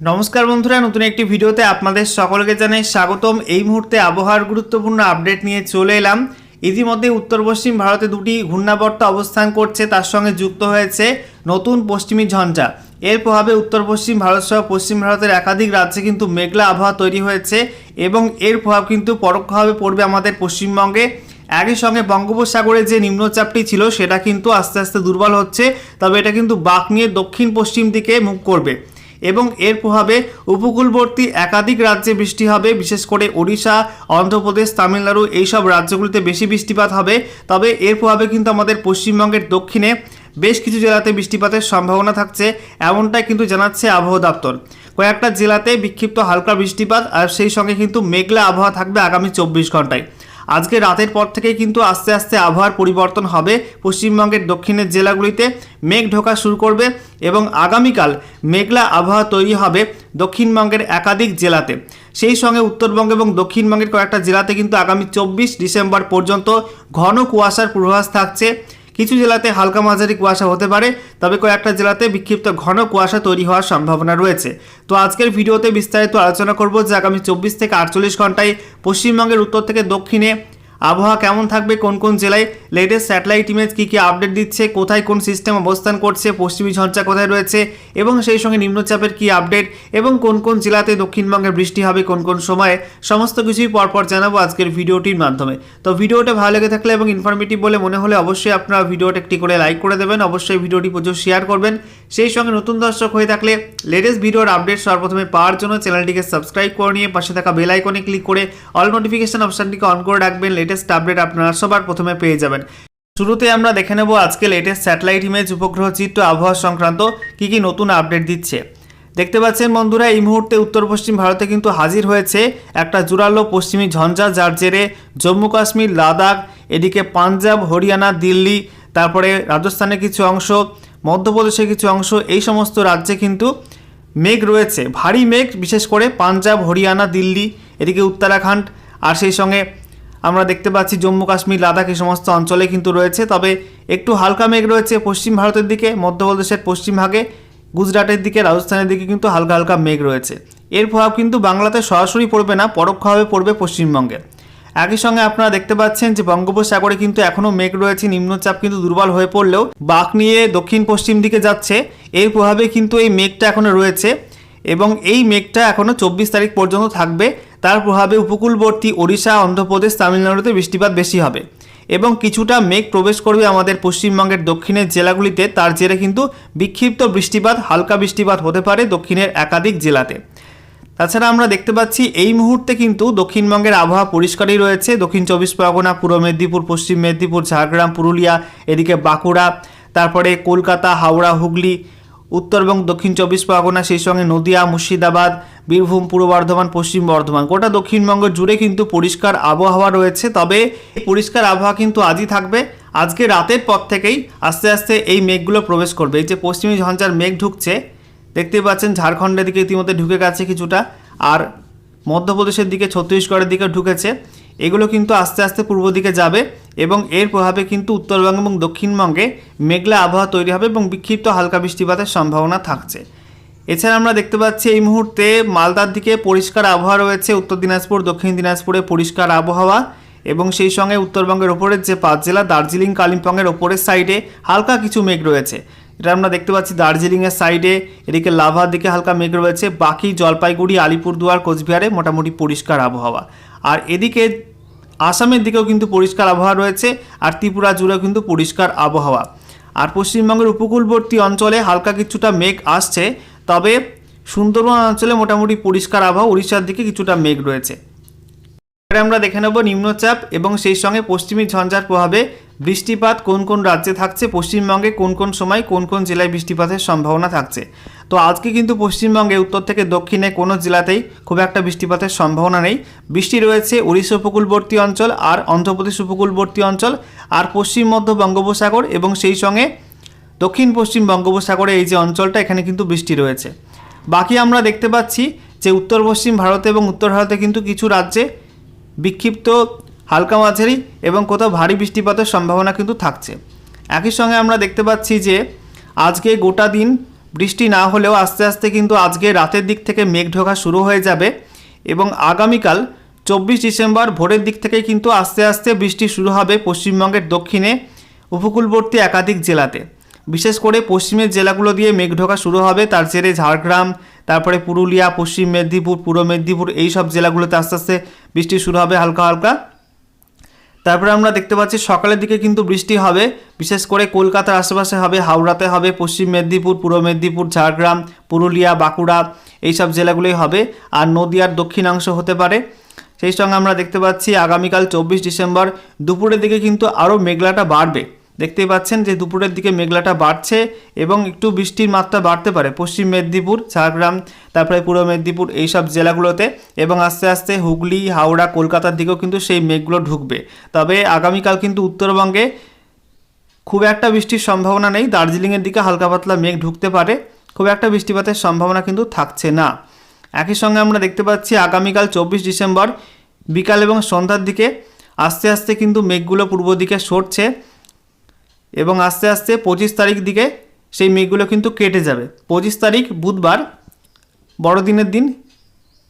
নমস্কার বন্ধুরা, নতুন একটি ভিডিওতে আপনাদের সকলকে জানাই স্বাগতম। এই মুহূর্তে আবহাওয়ার গুরুত্বপূর্ণ আপডেট নিয়ে চলে এলাম। ইতিমধ্যে উত্তর পশ্চিম ভারতে দুটি ঘূর্ণাবর্ত অবস্থান করছে, তার সঙ্গে যুক্ত হয়েছে নতুন পশ্চিমী ঝঞ্ঝা। এর প্রভাবে উত্তর পশ্চিম ভারত সহ পশ্চিম ভারতের একাধিক রাজ্যে কিন্তু মেঘলা আবহাওয়া তৈরি হয়েছে এবং এর প্রভাব কিন্তু পরোক্ষভাবে পড়বে আমাদের পশ্চিমবঙ্গে। একই সঙ্গে বঙ্গোপসাগরে যে নিম্নচাপটি ছিল, সেটা কিন্তু আস্তে আস্তে দুর্বল হচ্ছে, তবে এটা কিন্তু বাঁক নিয়ে দক্ষিণ পশ্চিম দিকে মুখ করবে। এবং এর প্রভাবে উপকূলবর্তী একাধিক রাজ্যে বৃষ্টি হবে, বিশেষ করে ওড়িশা, অন্ধ্রপ্রদেশ, তামিলনাড়ু, এইসব রাজ্যগুলিতে বেশি বৃষ্টিপাত হবে। তবে এর প্রভাবে কিন্তু আমাদের পশ্চিমবঙ্গের দক্ষিণে বেশ কিছু জেলাতে বৃষ্টিপাতের সম্ভাবনা থাকছে, এমনটাই কিন্তু জানাচ্ছে আবহাওয়া দপ্তর। কয়েকটা জেলাতে বিক্ষিপ্ত হালকা বৃষ্টিপাত, আর সেই সঙ্গে কিন্তু মেঘলা আবহাওয়া থাকবে আগামী চব্বিশ ঘন্টায়। আজকে রাতের পর থেকে কিন্তু আস্তে আস্তে আবহাওয়ার পরিবর্তন হবে। পশ্চিমবঙ্গের দক্ষিণের জেলাগুলিতে মেঘ ঢোকা শুরু করবে এবং আগামীকাল মেঘলা আবহাওয়া তৈরি হবে দক্ষিণবঙ্গের একাধিক জেলাতে। সেই সঙ্গে উত্তরবঙ্গ এবং দক্ষিণবঙ্গের কয়েকটা জেলাতে কিন্তু আগামী চব্বিশ ডিসেম্বর পর্যন্ত ঘন কুয়াশার পূর্বাভাস থাকছে। কিছু জেলাতে হালকা মাঝারি কুয়াশা হতে পারে, তবে কয়েকটা জেলাতে বিক্ষিপ্ত ঘন কুয়াশা তৈরি হওয়ার সম্ভাবনা রয়েছে। তো আজকের ভিডিওতে বিস্তারিত আলোচনা করব যে আগামী চব্বিশ থেকে আটচল্লিশ ঘন্টায় পশ্চিমবঙ্গের উত্তর থেকে দক্ষিণে আবহাওয়া কেমন থাকবে, কোন কোন জেলায়? লেটেস্ট স্যাটেলাইট ইমেজ কী কী আপডেট দিচ্ছে, কোথায় কোন সিস্টেম অবস্থান করছে, পশ্চিমী ঝঞ্ঝা কোথায় রয়েছে এবং সেই সঙ্গে নিম্নচাপের কী আপডেট এবং কোন কোন জেলাতে দক্ষিণবঙ্গে বৃষ্টি হবে, কোন কোন সময়ে, সমস্ত কিছুই পরপর জানাব আজকের ভিডিওটির মাধ্যমে। তো ভিডিওটা ভালো লেগে থাকলে এবং ইনফরমেটিভ বলে মনে হলে অবশ্যই আপনারা ভিডিওটা একটি করে লাইক করে দেবেন, অবশ্যই ভিডিওটি প্রচুর শেয়ার করবেন। সেই সঙ্গে নতুন দর্শক হয়ে থাকলে লেটেস্ট ভিডিওর আপডেট সর্বপ্রথমে পাওয়ার জন্য চ্যানেলটিকে সাবস্ক্রাইব করে নিয়ে পাশে থাকা বেল আইকনে ক্লিক করে অল নোটিফিকেশন অপশানটিকে অন করে রাখবেন। লেটেস্ট আপডেট আপনারা সবার প্রথমে পেয়ে যাবেন। শুরুতে আমরা দেখে নেব আজকে লেটেস্ট স্যাটেলাইট ইমেজ উপগ্রহ চিত্র আবহাওয়া সংক্রান্ত কী কী নতুন আপডেট দিচ্ছে। দেখতে পাচ্ছেন বন্ধুরা, এই মুহূর্তে উত্তর পশ্চিম ভারতে কিন্তু হাজির হয়েছে একটা জোরালো পশ্চিমী ঝঞ্ঝা, যার জেরে জম্মু কাশ্মীর, লাদাখ, এদিকে পাঞ্জাব, হরিয়ানা, দিল্লি, তারপরে রাজস্থানের কিছু অংশ মধ্যপ্রদেশের কিছু অংশ, এই সমস্ত রাজ্যে কিন্তু মেঘ রয়েছে। ভারী মেঘ, বিশেষ করে পাঞ্জাব, হরিয়ানা, দিল্লি, এদিকে উত্তরাখণ্ড, আর সেই সঙ্গে আমরা দেখতে পাচ্ছি জম্মু কাশ্মীর, লাদাখ এই সমস্ত অঞ্চলে কিন্তু রয়েছে। তবে একটু হালকা মেঘ রয়েছে পশ্চিম ভারতের দিকে মধ্যপ্রদেশের পশ্চিম ভাগে, গুজরাটের দিকে, রাজস্থানের দিকে কিন্তু হালকা হালকা মেঘ রয়েছে। এর প্রভাব কিন্তু বাংলাতে সরাসরি পড়বে না, পরোক্ষভাবে পড়বে পশ্চিমবঙ্গে। একই সঙ্গে আপনারা দেখতে পাচ্ছেন যে বঙ্গোপসাগরে কিন্তু এখনও মেঘ রয়েছে, নিম্নচাপ কিন্তু দুর্বল হয়ে পড়লেও বাঘ নিয়ে দক্ষিণ পশ্চিম দিকে যাচ্ছে। এর প্রভাবে কিন্তু এই মেঘটা এখনও রয়েছে এবং এই মেঘটা এখনও চব্বিশ তারিখ পর্যন্ত থাকবে। তার প্রভাবে উপকূলবর্তী ওড়িশা, অন্ধ্রপ্রদেশ, তামিলনাড়ুতে বৃষ্টিপাত বেশি হবে এবং কিছুটা মেঘ প্রবেশ করবে আমাদের পশ্চিমবঙ্গের দক্ষিণের জেলাগুলিতে। তার জেরে কিন্তু বিক্ষিপ্ত বৃষ্টিপাত, হালকা বৃষ্টিপাত হতে পারে দক্ষিণের একাধিক জেলাতে। তাছাড়া আমরা দেখতে পাচ্ছি এই মুহূর্তে কিন্তু দক্ষিণবঙ্গের আবহাওয়া পরিষ্কারই রয়েছে। দক্ষিণ চব্বিশ পরগনা, পূর্ব মেদিনীপুর, পশ্চিম মেদিনীপুর, ঝাড়গ্রাম, পুরুলিয়া, এদিকে বাঁকুড়া, তারপরে কলকাতা, হাওড়া, হুগলি উত্তর এবং দক্ষিণ চব্বিশ পরগনা, সেই সঙ্গে নদিয়া, মুর্শিদাবাদ, বীরভূম, পূর্ব বর্ধমান, পশ্চিম বর্ধমান। গোটা দক্ষিণবঙ্গ জুড়ে কিন্তু পরিষ্কার আবহাওয়া রয়েছে, তবে পরিষ্কার আবহাওয়া কিন্তু আজই থাকবে। আজকে রাতের পর থেকেই আস্তে আস্তে এই মেঘগুলো প্রবেশ করবে। এই যে পশ্চিমী ঝঞ্ঝার মেঘ ঢুকছে, দেখতেই পাচ্ছেন ঝাড়খণ্ডের দিকে ইতিমধ্যে ঢুকে গেছে কিছুটা, আর মধ্যপ্রদেশের দিকে, ছত্তিশগড়ের দিকে ঢুকেছে। এগুলো কিন্তু আস্তে আস্তে পূর্ব দিকে যাবে। এবং এর প্রভাবে কিন্তু উত্তরবঙ্গ এবং দক্ষিণবঙ্গে মেঘলা আবহাওয়া তৈরি হবে এবং বিক্ষিপ্ত হালকা বৃষ্টিপাতের সম্ভাবনা থাকছে। এছাড়া আমরা দেখতে পাচ্ছি এই মুহূর্তে মালদার দিকে পরিষ্কার আবহাওয়া রয়েছে, উত্তর দিনাজপুর, দক্ষিণ দিনাজপুরে পরিষ্কার আবহাওয়া এবং সেই সঙ্গে উত্তরবঙ্গের ওপরের যে পাঁচ জেলা, দার্জিলিং, কালিম্পংয়ের ওপরের সাইডে হালকা কিছু মেঘ রয়েছে। এটা আমরা দেখতে পাচ্ছি দার্জিলিংয়ের সাইডে, এদিকে লাভার দিকে হালকা মেঘ রয়েছে। বাকি জলপাইগুড়ি, আলিপুরদুয়ার, কোচবিহারে মোটামুটি পরিষ্কার আবহাওয়া। আর এদিকে আসামের দিকেও কিন্তু পরিষ্কার আবহাওয়া রয়েছে আর ত্রিপুরা জুড়েও কিন্তু পরিষ্কার আবহাওয়া। আর পশ্চিমবঙ্গের উপকূলবর্তী অঞ্চলে হালকা কিছুটা মেঘ আসছে, তবে সুন্দরবন অঞ্চলে মোটামুটি পরিষ্কার আবহাওয়া, উড়িষ্যার দিকে কিছুটা মেঘ রয়েছে। এবারে আমরা দেখে নেব নিম্নচাপ এবং সেই সঙ্গে পশ্চিমী ঝঞ্ঝার প্রভাবে বৃষ্টিপাত কোন কোন রাজ্যে থাকছে, পশ্চিমবঙ্গে কোন কোন সময় কোন কোন জেলায় বৃষ্টিপাতের সম্ভাবনা থাকছে। তো আজকে কিন্তু পশ্চিমবঙ্গে, উত্তর থেকে দক্ষিণে কোনো জেলাতেই খুব একটা বৃষ্টিপাতের সম্ভাবনা নেই। বৃষ্টি রয়েছে উড়িষ্যা উপকূলবর্তী অঞ্চল আর অন্ধ্রপ্রদেশ উপকূলবর্তী অঞ্চল আর পশ্চিম মধ্য বঙ্গোপসাগর এবং সেই সঙ্গে দক্ষিণ পশ্চিম বঙ্গোপসাগরে এই যে অঞ্চলটা, এখানে কিন্তু বৃষ্টি রয়েছে। বাকি আমরা দেখতে পাচ্ছি যে উত্তর পশ্চিম ভারতে এবং উত্তর ভারতে কিন্তু কিছু রাজ্যে বিক্ষিপ্ত হালকা মাঝারি এবং কোথাও ভারী বৃষ্টিপাতের সম্ভাবনা কিন্তু থাকছে। একই সঙ্গে আমরা দেখতে পাচ্ছি যে আজকে গোটা দিন বৃষ্টি না হলেও আস্তে আস্তে কিন্তু আজকে রাতের দিক থেকে মেঘ ঢোকা শুরু হয়ে যাবে এবং আগামীকাল চব্বিশ ডিসেম্বর ভোরের দিক থেকে কিন্তু আস্তে আস্তে বৃষ্টি শুরু হবে পশ্চিমবঙ্গের দক্ষিণে, উপকূলবর্তী একাধিক জেলাতে। বিশেষ করে পশ্চিমের জেলাগুলো দিয়ে মেঘ ঢোকা শুরু হবে, তার জেরে ঝাড়গ্রাম, তারপরে পুরুলিয়া, পশ্চিম মেদিনীপুর, পূর্ব মেদিনীপুর এই সব জেলাগুলোতে আস্তে আস্তে বৃষ্টি শুরু হবে হালকা হালকা। তারপরে আমরা দেখতে পাচ্ছি সকালের দিকে কিন্তু বৃষ্টি হবে, বিশেষ করে কলকাতার আশেপাশে হবে, হাওড়াতে হবে, পশ্চিম মেদিনীপুর, পূর্ব মেদিনীপুর, ঝাড়গ্রাম, পুরুলিয়া, বাঁকুড়া, এইসব জেলাগুলোই হবে আর নদীয়ার দক্ষিণাংশ হতে পারে। সেই সঙ্গে আমরা দেখতে পাচ্ছি আগামীকাল চব্বিশ ডিসেম্বর, দুপুরের দিকে কিন্তু আরও মেঘলাটা বাড়বে। দেখতেই পাচ্ছেন যে দুপুরের দিকে মেঘলাটা বাড়ছে এবং একটু বৃষ্টির মাত্রা বাড়তে পারে। পশ্চিম মেদিনীপুর, ঝাড়গ্রাম, তারপরে পূর্ব মেদিনীপুর এইসব জেলাগুলোতে এবং আস্তে আস্তে হুগলি, হাওড়া, কলকাতার দিকেও কিন্তু সেই মেঘগুলো ঢুকবে। তবে আগামীকাল কিন্তু উত্তরবঙ্গে খুব একটা বৃষ্টির সম্ভাবনা নেই। দার্জিলিংয়ের দিকে হালকা পাতলা মেঘ ঢুকতে পারে। খুব একটা বৃষ্টিপাতের সম্ভাবনা কিন্তু থাকছে না। একই সঙ্গে আমরা দেখতে পাচ্ছি আগামীকাল চব্বিশ ডিসেম্বর বিকাল এবং সন্ধ্যার দিকে আস্তে আস্তে কিন্তু মেঘগুলো পূর্ব দিকে সরছে। এবং আস্তে আস্তে পঁচিশ তারিখ দিকে সেই মেঘগুলো কিন্তু কেটে যাবে। পঁচিশ তারিখ বুধবার, বড়দিনের দিন,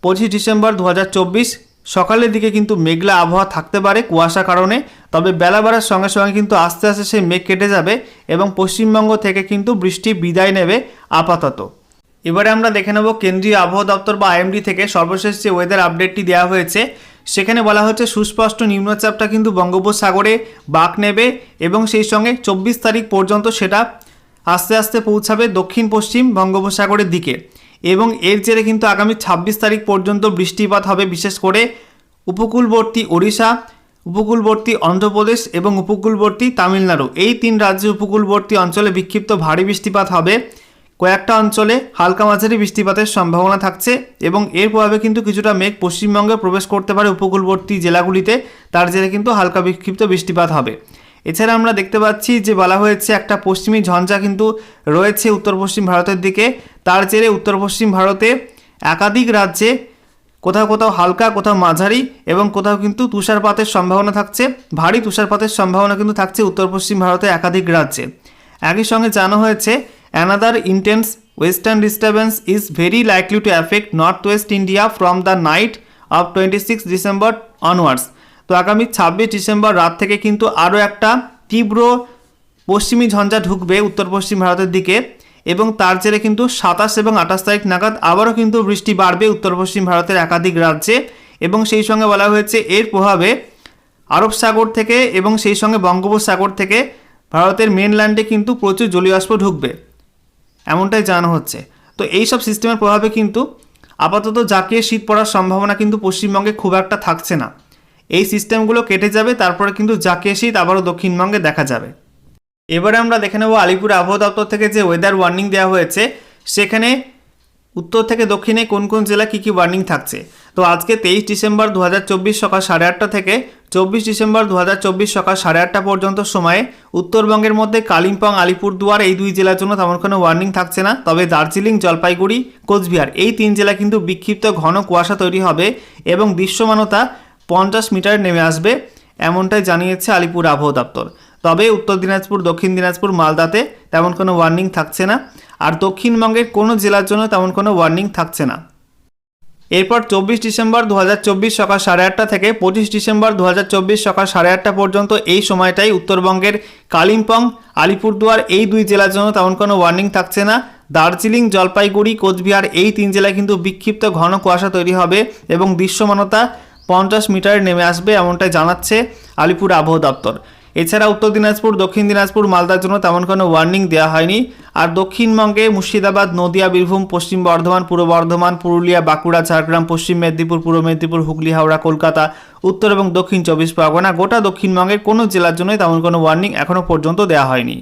পঁচিশ ডিসেম্বর দু হাজার চব্বিশ, সকালের দিকে কিন্তু মেঘলা আবহাওয়া থাকতে পারে কুয়াশা কারণে, তবে বেলা বাড়ার সঙ্গে সঙ্গে কিন্তু আস্তে আস্তে সেই মেঘ কেটে যাবে এবং পশ্চিমবঙ্গ থেকে কিন্তু বৃষ্টি বিদায় নেবে আপাতত। এবারে আমরা দেখে নেব কেন্দ্রীয় আবহাওয়া দপ্তর বা আইএমডি থেকে সর্বশেষ যে ওয়েদার আপডেটটি দেওয়া হয়েছে, সেখানে বলা হচ্ছে সুস্পষ্ট নিম্নচাপটা কিন্তু বঙ্গোপসাগরে বাঁক নেবে এবং সেই সঙ্গে চব্বিশ তারিখ পর্যন্ত সেটা আস্তে আস্তে পৌঁছাবে দক্ষিণ পশ্চিম বঙ্গোপসাগরের দিকে এবং এর জেরে কিন্তু আগামী ছাব্বিশ তারিখ পর্যন্ত বৃষ্টিপাত হবে বিশেষ করে উপকূলবর্তী ওড়িশা, উপকূলবর্তী অন্ধ্রপ্রদেশ এবং উপকূলবর্তী তামিলনাড়ু। এই তিন রাজ্যের উপকূলবর্তী অঞ্চলে বিক্ষিপ্ত ভারী বৃষ্টিপাত হবে। কয়েকটা অঞ্চলে হালকা মাঝারি বৃষ্টিপাতের সম্ভাবনা থাকছে এবং এর প্রভাবে কিন্তু কিছুটা মেঘ পশ্চিমবঙ্গে প্রবেশ করতে পারে উপকূলবর্তী জেলাগুলিতে। তার জেরে কিন্তু হালকা বিক্ষিপ্ত বৃষ্টিপাত হবে। এছাড়া আমরা দেখতে পাচ্ছি যে বলা হয়েছে একটা পশ্চিমী ঝঞ্ঝা কিন্তু রয়েছে উত্তর পশ্চিম ভারতের দিকে। তার জেরে উত্তর পশ্চিম ভারতে একাধিক রাজ্যে কোথাও কোথাও হালকা, কোথাও মাঝারি এবং কোথাও কিন্তু তুষারপাতের সম্ভাবনা থাকছে। ভারী তুষারপাতের সম্ভাবনা কিন্তু থাকছে উত্তর পশ্চিম ভারতে একাধিক রাজ্যে। একই সঙ্গে জানা হয়েছে western disturbance is very likely to affect north west India from the night of twenty six December onwards তো আগামী ছাব্বিশ ডিসেম্বর রাত থেকে কিন্তু আরও একটা তীব্র পশ্চিমী ঝঞ্ঝা ঢুকবে উত্তর পশ্চিম ভারতের দিকে এবং তার জেরে কিন্তু সাতাশ এবং আঠাশ তারিখ নাগাদ আবারও কিন্তু বৃষ্টি বাড়বে উত্তর পশ্চিম ভারতের একাধিক রাজ্যে এবং সেই সঙ্গে বলা হয়েছে এর প্রভাবে আরব সাগর থেকে এবং সেই সঙ্গে বঙ্গোপসাগর থেকে ভারতের মেনল্যান্ডে কিন্তু প্রচুর জলীয় বাষ্প ঢুকবে। এমনটাই জানানো হচ্ছে। তো এই সব সিস্টেমের প্রভাবে কিন্তু আপাতত জাকিয়ে শীত পড়ার সম্ভাবনা কিন্তু পশ্চিমবঙ্গে খুব একটা থাকছে না। এই সিস্টেমগুলো কেটে যাবে, তারপরে কিন্তু জাকিয়ে শীত আবারও দক্ষিণবঙ্গে দেখা যাবে। এবারে আমরা দেখে নেব আলিপুর আবহাওয়া দপ্তর থেকে যে ওয়েদার ওয়ার্নিং দেওয়া হয়েছে, সেখানে উত্তর থেকে দক্ষিণে কোন কোন জেলা কী কী ওয়ার্নিং থাকছে। তো আজকে তেইশ ডিসেম্বর দু হাজার চব্বিশ সকাল সাড়ে আটটা থেকে চব্বিশ ডিসেম্বর দু হাজার চব্বিশ সকাল সাড়ে আটটা পর্যন্ত সময়ে উত্তরবঙ্গের মধ্যে কালিম্পং, আলিপুরদুয়ার এই দুই জেলার জন্য তেমন কোনো ওয়ার্নিং থাকছে না। তবে দার্জিলিং, জলপাইগুড়ি, কোচবিহার এই তিন জেলা কিন্তু বিক্ষিপ্ত ঘন কুয়াশা তৈরি হবে এবং দৃশ্যমানতা পঞ্চাশ মিটার নেমে আসবে এমনটাই জানিয়েছে আলিপুর আবহাওয়া দপ্তর। তবে উত্তর দিনাজপুর, দক্ষিণ দিনাজপুর, মালদাতে তেমন কোনো ওয়ার্নিং থাকছে না। আর দক্ষিণবঙ্গের কোনো জেলার জন্য তেমন কোনো ওয়ার্নিং থাকছে না। এরপর চব্বিশ ডিসেম্বর দু হাজার চব্বিশ সকাল সাড়ে আটটা থেকে পঁচিশ ডিসেম্বর দু হাজার চব্বিশ সকাল সাড়ে আটটা পর্যন্ত এই সময়টাই উত্তরবঙ্গের কালিম্পং, আলিপুরদুয়ার এই দুই জেলার জন্য তেমন কোনো ওয়ার্নিং থাকছে না। দার্জিলিং, জলপাইগুড়ি, কোচবিহার এই তিন জেলায় কিন্তু বিক্ষিপ্ত ঘন কুয়াশা তৈরি হবে এবং দৃশ্যমানতা পঞ্চাশ মিটারে নেমে আসবে এমনটাই জানাচ্ছে আলিপুর আবহাওয়া দপ্তর। এছাড়া উত্তর দিনাজপুর, দক্ষিণ দিনাজপুর, মালদার জন্য তেমন কোনো ওয়ার্নিং দেওয়া হয়নি। আর দক্ষিণবঙ্গে মুর্শিদাবাদ, নদিয়া, বীরভূম, পশ্চিম বর্ধমান, পূর্ব বর্ধমান, পুরুলিয়া, বাঁকুড়া, ঝাড়গ্রাম, পশ্চিম মেদিনীপুর, পূর্ব মেদিনীপুর, হুগলি, হাওড়া, কলকাতা, উত্তর এবং দক্ষিণ চব্বিশ পরগনা, গোটা দক্ষিণবঙ্গের কোনো জেলার জন্যই তেমন কোনো ওয়ার্নিং এখনও পর্যন্ত দেওয়া হয়নি।